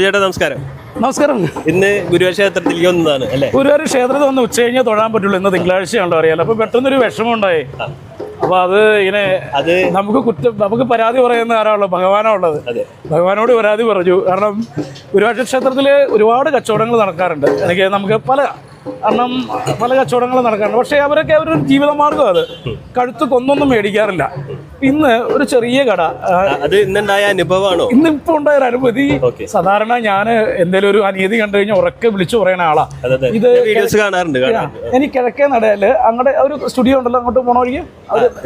ചേട്ടാ നമസ്കാരം. നമസ്കാരം. ഇന്ന് ഗുരുവായൂർ ക്ഷേത്രത്തിൽ വന്നതാണ് അല്ലേ? ഗുരുവായൂർ ക്ഷേത്രത്തിൽ വന്ന് ഉച്ച കഴിഞ്ഞാൽ തൊഴാൻ പറ്റുള്ളൂ. ഇന്ന് തിങ്കളാഴ്ചയാണല്ലോ അറിയാലോ. അപ്പൊ പെട്ടെന്നൊരു വിഷമം ഉണ്ടായി അപ്പൊ അത് ഇങ്ങനെ അത് നമുക്ക് കുറ്റം നമുക്ക് പരാതി പറയുന്ന ആരാണല്ലോ ഭഗവാനാ ഉള്ളത് അതെ. ഭഗവാനോട് പരാതി പറഞ്ഞു. കാരണം ഗുരുവായൂർ ക്ഷേത്രത്തിൽ ഒരുപാട് കച്ചവടങ്ങൾ നടക്കാറുണ്ട്. എനിക്ക് നമുക്ക് പല കാരണം പല കച്ചവടങ്ങൾ നടക്കാറുണ്ട്. പക്ഷേ അവരൊക്കെ അവരൊരു ജീവിതമാർഗം അത്. കഴുത്ത് കൊന്നൊന്നും മേടിക്കാറില്ല. ഇന്ന് ഒരു ചെറിയ കട അത് ഇന്നുണ്ടായ അനുഭവമാണോ? ഇന്നിപ്പോ ഉണ്ടായ ഒരു അനുഭവി. സാധാരണ ഞാൻ എന്തെങ്കിലും ഒരു അനീതി കണ്ടു കഴിഞ്ഞാൽ ഉറക്കെ വിളിച്ചു പറയുന്ന ആളാ. ഇത് കാണാറുണ്ട് എനിക്ക് കിഴക്കേ നടയിൽ. അങ്ങടെ ഒരു സ്റ്റുഡിയോ ഉണ്ടല്ലോ അങ്ങോട്ട് പോണ വഴിക്ക്?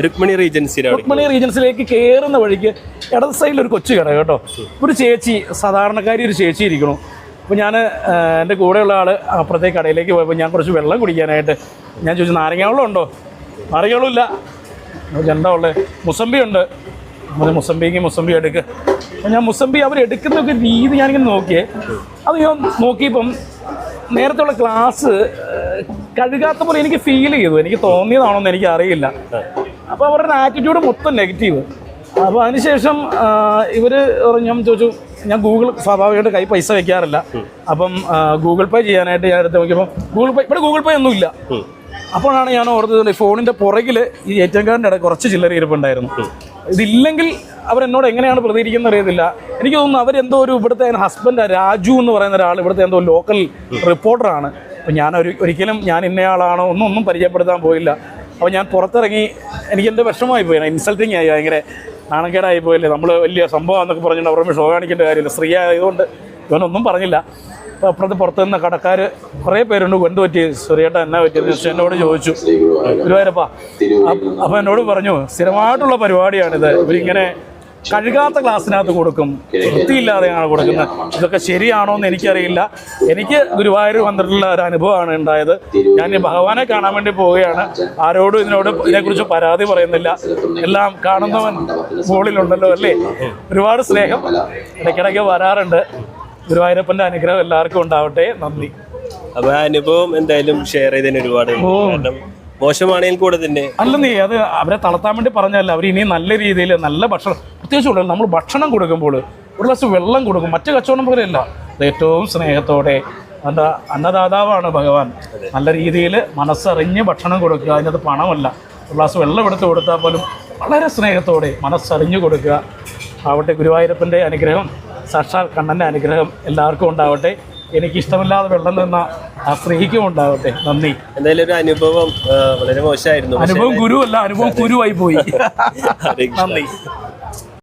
രുക്മിണി രുക്മിണി രുക്മണി റീജൻസിലേക്ക് കയറുന്ന വഴിക്ക് ഇടത് സൈഡിൽ ഒരു കൊച്ചു കട കേട്ടോ. ഒരു ചേച്ചി സാധാരണക്കാരി ഒരു ചേച്ചി ഇരിക്കണു അപ്പോൾ ഞാൻ എന്റെ കൂടെയുള്ള ആൾ അപ്പുറത്തെ കടയിലേക്ക് പോയപ്പോൾ ഞാൻ കുറച്ച് വെള്ളം കുടിക്കാനായിട്ട് ഞാൻ ചോദിച്ചു നാരങ്ങ വെള്ളം ഉണ്ടോ നാരങ്ങ വെള്ളം ഇല്ല എന്താ ഉള്ളത് മുസമ്പി ഉണ്ട്. അത് മുസമ്പിക്ക് മുസമ്പി എടുക്കുക അപ്പോൾ ഞാൻ മുസമ്പി അവർ എടുക്കുന്ന ഒരു രീതി ഞാനിങ്ങനെ നോക്കിയേ. അത് ഞാൻ നോക്കിയപ്പം നേരത്തെ ഉള്ള ക്ലാസ് കഴുകാത്ത പോലെ എനിക്ക് ഫീൽ ചെയ്തു. എനിക്ക് തോന്നിയതാണോ എന്ന് അറിയില്ല അപ്പോൾ അവരുടെ ആറ്റിറ്റ്യൂഡ് മൊത്തം നെഗറ്റീവ് അപ്പോൾ അതിനുശേഷം ഇവർ ഞാൻ ചോദിച്ചു ഞാൻ ഗൂഗിൾ സ്വാഭാവികമായിട്ട് കൈ പൈസ വെക്കാറില്ല. അപ്പം ഗൂഗിൾ പേ ചെയ്യാനായിട്ട് ഞാൻ എടുത്ത് നോക്കിയപ്പോൾ ഗൂഗിൾ പേ ഇവിടെ ഗൂഗിൾ പേ ഒന്നുമില്ല. അപ്പോഴാണ് ഞാൻ ഓർത്തത് ഫോണിന്റെ പുറകിൽ ഈ എ ടി എം കാർഡിന്റെ കുറച്ച് ചില്ലറ ഇരിപ്പുണ്ടായിരുന്നു. ഇതില്ലെങ്കിൽ അവരെന്നോട് എങ്ങനെയാണ് പ്രതികരിക്കുന്നത് അറിയത്തില്ല. എനിക്ക് തോന്നുന്നു അവരെന്തോ ഒരു ഇവിടുത്തെ ഹസ്ബൻഡ് രാജു എന്ന് പറയുന്ന ഒരാൾ ഇവിടുത്തെ എന്തോ ലോക്കൽ റിപ്പോർട്ടറാണ് അപ്പം ഞാൻ ഒരു ഒരിക്കലും ഞാൻ ഇന്നയാളാണോ ഒന്നും ഒന്നും പരിചയപ്പെടുത്താൻ പോയില്ല. അപ്പോൾ ഞാൻ പുറത്തിറങ്ങി എനിക്ക് എന്റെ വിഷമമായി പോയി ഇൻസൾട്ടിങ് ആയി ഭയങ്കര നാണക്കേടായി പോയില്ലേ? നമ്മൾ വലിയ സംഭവം എന്നൊക്കെ പറഞ്ഞിട്ട് അവർ ഷോ കാണിക്കേണ്ട കാര്യമില്ല. സ്ത്രീ ആയതുകൊണ്ട് ഇവനൊന്നും പറഞ്ഞില്ല. അപ്പോൾ അപ്പുറത്ത് പുറത്ത് നിന്ന് കടക്കാർ കുറേ പേരുണ്ട്. എന്ത് പറ്റി? സുരേട്ട എന്നാ പറ്റിയത് എന്നോട് ചോദിച്ചു. ഗുരുവായൂരപ്പ അപ്പം എന്നോട് പറഞ്ഞു സ്ഥിരമായിട്ടുള്ള പരിപാടിയാണിത്. ഇവരിങ്ങനെ കഴുകാത്ത ഗ്ലാസ്സിനകത്ത് കൊടുക്കും. വൃത്തിയില്ലാതെയാണ് കൊടുക്കുന്നത്. ഇതൊക്കെ ശരിയാണോ എന്ന് എനിക്കറിയില്ല. എനിക്ക് ഗുരുവായൂർ വന്നിട്ടുള്ള ഒരു അനുഭവമാണ് ഉണ്ടായത്. ഞാൻ ഈ ഭഗവാനെ കാണാൻ വേണ്ടി പോവുകയാണ്. ആരോടും ഇതിനോട് ഇതിനെക്കുറിച്ച് പരാതി പറയുന്നില്ല. എല്ലാം കാണുന്നവൻ മുകളിലുണ്ടല്ലോ അല്ലേ? ഒരുപാട് സ്നേഹം ഇടയ്ക്കിടയ്ക്ക് വരാറുണ്ട്. ഗുരുവായൂരപ്പന്റെ അനുഗ്രഹം എല്ലാവർക്കും ഉണ്ടാവട്ടെ. നന്ദി. അപ്പോൾ ആ അനുഭവം എന്തായാലും ഷെയർ ചെയ്തതിന് ഒരുപാട് കാരണം മോശമാണെങ്കിൽ കൂടെ തന്നെ. അല്ല നീ അത് അവരെ തളർത്താൻ വേണ്ടി പറഞ്ഞല്ല അവർ ഇനിയും നല്ല രീതിയിൽ നല്ല ഭക്ഷണം പ്രത്യേകിച്ച് കൂടുതൽ നമ്മൾ ഭക്ഷണം കൊടുക്കുമ്പോൾ ഒരു ഗ്ലാസ് വെള്ളം കൊടുക്കും. മറ്റു കച്ചവടം പോലെയല്ല. ഏറ്റവും സ്നേഹത്തോടെ എന്താ അന്നദാതാവാണ് ഭഗവാൻ. നല്ല രീതിയിൽ മനസ്സറിഞ്ഞ് ഭക്ഷണം കൊടുക്കുക. അതിനകത്ത് പണമല്ല. ഒരു ഗ്ലാസ് വെള്ളം എടുത്ത് കൊടുത്താൽ പോലും വളരെ സ്നേഹത്തോടെ മനസ്സറിഞ്ഞു കൊടുക്കുക. ആവട്ടെ ഗുരുവായൂരപ്പന്റെ അനുഗ്രഹം സാക്ഷാൽ കണ്ണന്റെ അനുഗ്രഹം എല്ലാവർക്കും ഉണ്ടാവട്ടെ. എനിക്ക് ഇഷ്ടമില്ലാതെ വെള്ളം നിന്ന ആ സ്ത്രീക്കും ഉണ്ടാവട്ടെ. നന്ദി. എന്തായാലും ഒരു അനുഭവം വളരെ മോശമായിരുന്നു. അനുഭവം ഗുരു അല്ല അനുഭവം കുരുവായി പോയി. നന്ദി.